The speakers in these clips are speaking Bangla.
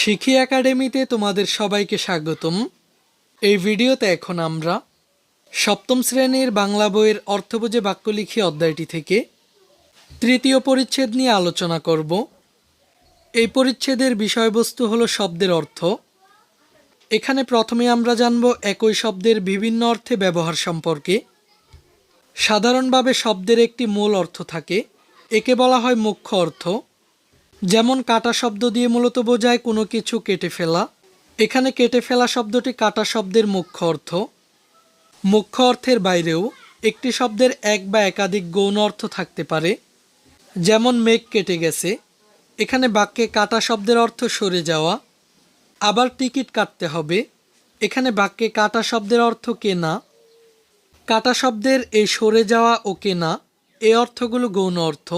শিখি একাডেমিতে তোমাদের সবাইকে স্বাগতম। এই ভিডিওতে এখন আমরা সপ্তম শ্রেণির বাংলা বইয়ের অর্থবোঝে বাক্য লিখি অধ্যায়টি থেকে তৃতীয় পরিচ্ছেদ নিয়ে আলোচনা করব। এই পরিচ্ছেদের বিষয়বস্তু হলো শব্দের অর্থ। এখানে প্রথমে আমরা জানব একই শব্দের বিভিন্ন অর্থে ব্যবহার সম্পর্কে। সাধারণভাবে শব্দের একটি মূল অর্থ থাকে, একে বলা হয় মুখ্য অর্থ। যেমন কাটা শব্দ দিয়ে মূলত বোঝায় কোনো কিছু কেটে ফেলা। এখানে কেটে ফেলা শব্দটি কাটা শব্দের মুখ্য অর্থ। মুখ্য অর্থের বাইরেও একটি শব্দের এক বা একাধিক গৌণ অর্থ থাকতে পারে। যেমন মেঘ কেটে গেছে, এখানে বাক্যে কাটা শব্দের অর্থ সরে যাওয়া। আবার টিকিট কাটতে হবে, এখানে বাক্যে কাটা শব্দের অর্থ কেনা। কাটা শব্দের এই সরে যাওয়া ও কেনা, এ অর্থগুলো গৌণ অর্থ।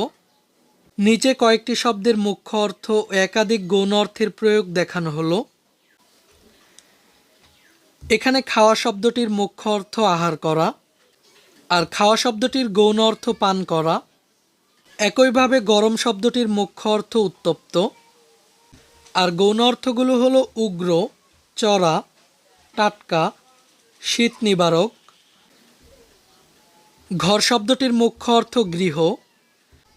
নিচে কয়েকটি শব্দের মুখ্য অর্থ ও একাধিক গৌণ অর্থের প্রয়োগ দেখানো হলো। এখানে খাওয়া শব্দটির মুখ্য অর্থ আহার করা আর খাওয়া শব্দটির গৌণ অর্থ পান করা। একইভাবে গরম শব্দটির মুখ্য অর্থ উত্তপ্ত আর গৌণ অর্থগুলো হলো উগ্র, চড়া, টাটকা, শীত নিবারক। ঘর শব্দটির মুখ্য অর্থ গৃহ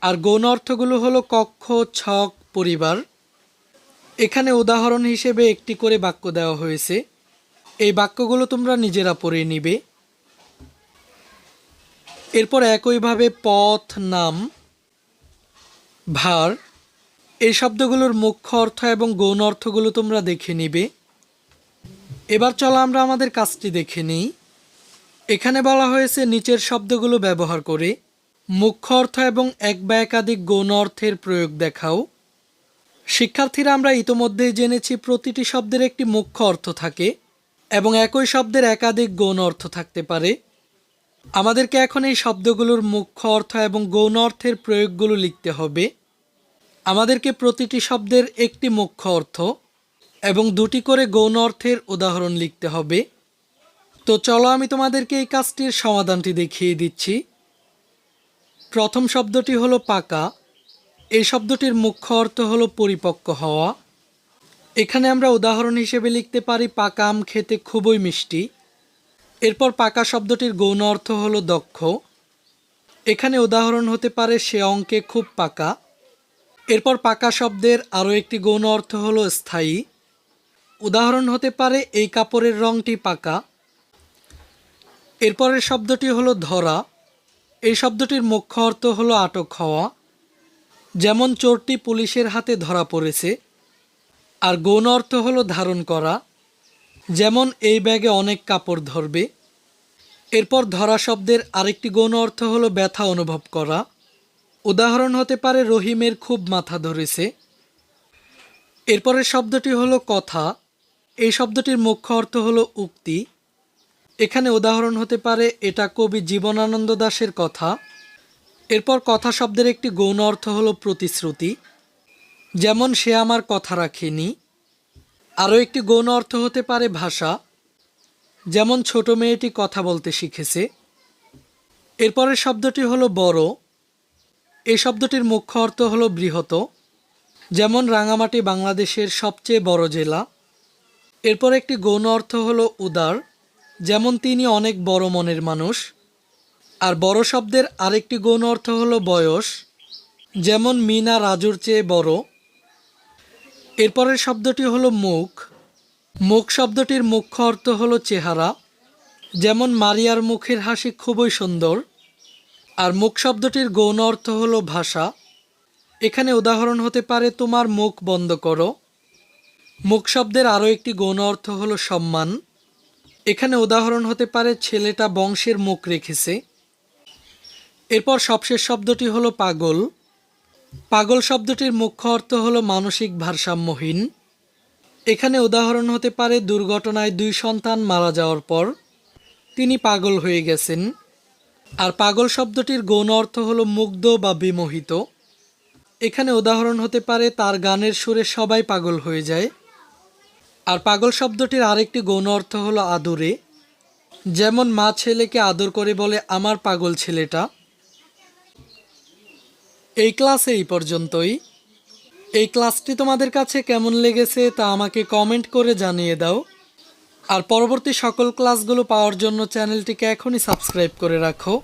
আর গৌণ অর্থগুলো হলো কক্ষ, ছক, পরিবার। এখানে উদাহরণ হিসেবে একটি করে বাক্য দেওয়া হয়েছে। এই বাক্যগুলো তোমরা নিজেরা পড়ে নিবে। এরপর একইভাবে পথ, নাম, ভার, এই শব্দগুলোর মুখ্য অর্থ এবং গৌণ অর্থগুলো তোমরা দেখে নিবে। এবার চলো আমরা আমাদের কাজটি দেখে নিই। এখানে বলা হয়েছে নিচের শব্দগুলো ব্যবহার করে। মুখ্য অর্থ এবং এক বা একাধিক গৌণ অর্থের প্রয়োগ দেখাও। শিক্ষার্থীরা আমরা ইতোমধ্যেই জেনেছি প্রতিটি শব্দের একটি মুখ্য অর্থ থাকে এবং একই শব্দের একাধিক গৌণ অর্থ থাকতে পারে। আমাদেরকে এখন এই শব্দগুলোর মুখ্য অর্থ এবং গৌণ অর্থের প্রয়োগগুলো লিখতে হবে। আমাদেরকে প্রতিটি শব্দের একটি মুখ্য অর্থ এবং দুটি করে গৌণ অর্থের উদাহরণ লিখতে হবে। তো চলো আমি তোমাদেরকে এই কাজটির সমাধানটি দেখিয়ে দিচ্ছি। প্রথম শব্দটি হলো পাকা, এই শব্দটির মুখ্য অর্থ হলো পরিপক্ক হওয়া। এখানে আমরা উদাহরণ হিসেবে লিখতে পারি, পাকা আম খেতে খুবই মিষ্টি। এরপর পাকা শব্দটির গৌণ অর্থ হলো দক্ষ। এখানে উদাহরণ হতে পারে, সে অঙ্কে খুব পাকা। এরপর পাকা শব্দের আরও একটি গৌণ অর্থ হলো স্থায়ী। উদাহরণ হতে পারে, এই কাপড়ের রঙটি পাকা। এরপরের শব্দটি হলো ধরা। এই শব্দটির মুখ্য অর্থ হলো আটক হওয়া, যেমন চোরটি পুলিশের হাতে ধরা পড়েছে, আর গৌণ অর্থ হলো ধারণ করা, যেমন এই ব্যাগে অনেক কাপড় ধরবে। এরপর ধরা শব্দের আরেকটি গৌণ অর্থ হলো ব্যথা অনুভব করা। উদাহরণ হতে পারে, রহিমের খুব মাথা ধরেছে। এরপরের শব্দটি হলো কথা। এই শব্দটির মুখ্য অর্থ হলো উক্তি। এখানে উদাহরণ হতে পারে, এটা কবি জীবনানন্দ দাশের কথা। এরপর কথা শব্দের একটি গৌণ অর্থ হলো প্রতিশ্রুতি। যেমন, সে আমার কথা রাখেনি। আরও একটি গৌণ অর্থ হতে পারে ভাষা। যেমন, ছোট মেয়েটি কথা বলতে শিখেছে। এরপরের শব্দটি হলো বড়। এই শব্দটির মুখ্য অর্থ হলো বৃহৎ। যেমন, রাঙামাটি বাংলাদেশের সবচেয়ে বড় জেলা। এরপর একটি গৌণ অর্থ হলো উদার। যেমন তিনি অনেক বড় মনের মানুষ, আর বড় শব্দের আরেকটি গৌণ অর্থ হলো বয়স, যেমন মিনা রাজুর চেয়ে বড়। এরপরের শব্দটি হলো মুখ। মুখ শব্দটির মুখ্য অর্থ হলো চেহারা, যেমন মারিয়ার মুখের হাসি খুবই সুন্দর, আর মুখ শব্দটির গৌণ অর্থ হলো ভাষা। এখানে উদাহরণ হতে পারে, তোমার মুখ বন্ধ করো। মুখ শব্দের আরও একটি গৌণ অর্থ হলো সম্মান। এখানে উদাহরণ হতে পারে ছেলেটা বংশের মুখ রেখেছে। এরপর সবশেষ শব্দটি হলো পাগল। পাগল শব্দটির মুখ্য অর্থ হলো মানসিক ভারসাম্যহীন। এখানে উদাহরণ হতে পারে দুর্ঘটনায় দুই সন্তান মারা যাওয়ার পর তিনি পাগল হয়ে গেছেন। আর পাগল শব্দটির গৌণ অর্থ হলো মুগ্ধ বা বিমোহিত। এখানে উদাহরণ হতে পারে তার গানের সুরে সবাই পাগল হয়ে যায়। আর পাগল শব্দটির আরেকটি গৌণ অর্থ হলো আদরে। যেমন, মা ছেলেকে আদর করে বলে, আমার পাগল ছেলেটা। এই ক্লাসে এই পর্যন্তই। এই ক্লাসটি তোমাদের কাছে কেমন লেগেছে তা আমাকে কমেন্ট করে জানিয়ে দাও। আর পরবর্তী সকল ক্লাসগুলো পাওয়ার জন্য চ্যানেলটিকে এখনই সাবস্ক্রাইব করে রাখো।